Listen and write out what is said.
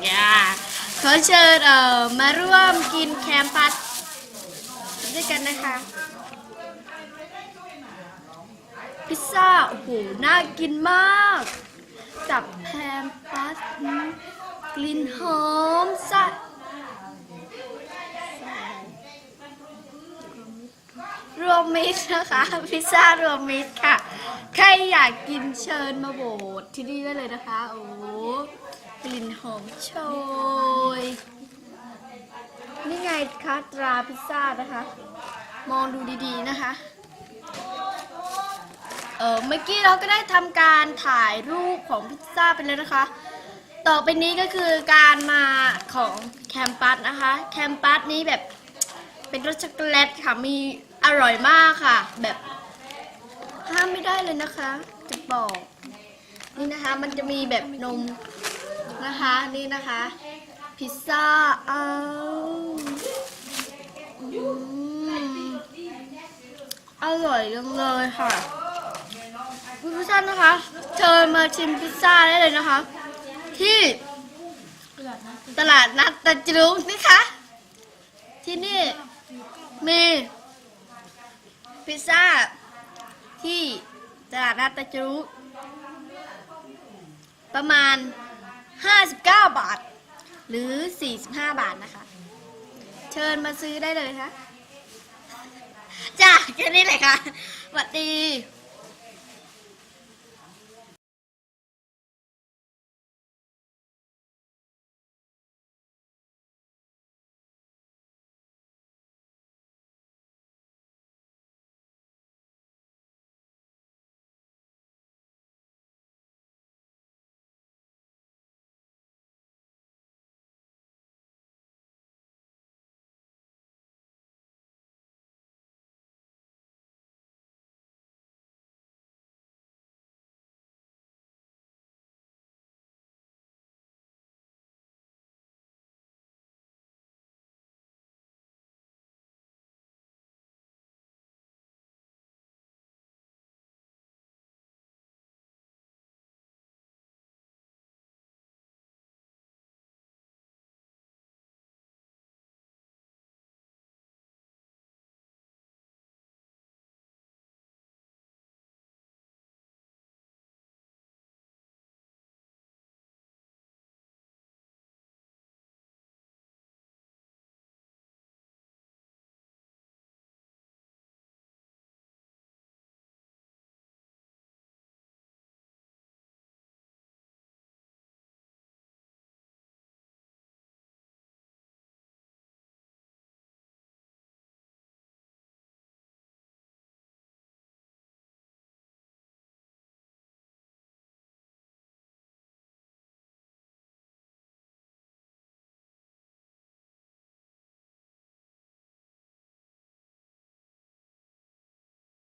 อย่าขอเชิญเอ่อมาร่วมกินแคมปัสด้วยกันนะคะ พิซซ่า โอ้โห น่ากินมาก กับแคมปัสกลิ่นหอมสะรวมมิตรนะคะ พิซซ่ารวมมิตรค่ะ ใครอยากกินเชิญมาโบดที่นี่ได้เลยนะคะ โอ้โหกลิ่นหอมโชย นี่ไงคะตราพิซซ่านะคะ มองดูดีๆนะคะ เออเมื่อกี้เราก็ได้ทำการถ่ายรูปของพิซซ่าไปแล้วนะคะ ต่อไปนี้ก็คือการมาของแคมปัสนะคะ แคมปัสนี้แบบเป็นรสช็อกโกแลตค่ะ มีอร่อยมากค่ะ แบบ ห้ามไม่ได้เลยนะคะ จะบอก นี่นะคะ มันจะมีแบบนมนะคะ นี่นะคะ พิซซ่าอ้าวอืมอร่อยจังเลยค่ะคุณผู้ชมนะคะ เชิญมาชิมพิซซ่าได้เลยนะคะ ที่ตลาดนัดตะจรุงนะคะ ที่นี่มีพิซซ่า ที่ตลาดนัดตะจรุประมาณ 59 บาท หรือ 45 บาทนะคะ เชิญมาซื้อได้เลยค่ะจ้าแค่นี้เลยค่ะสวัสดี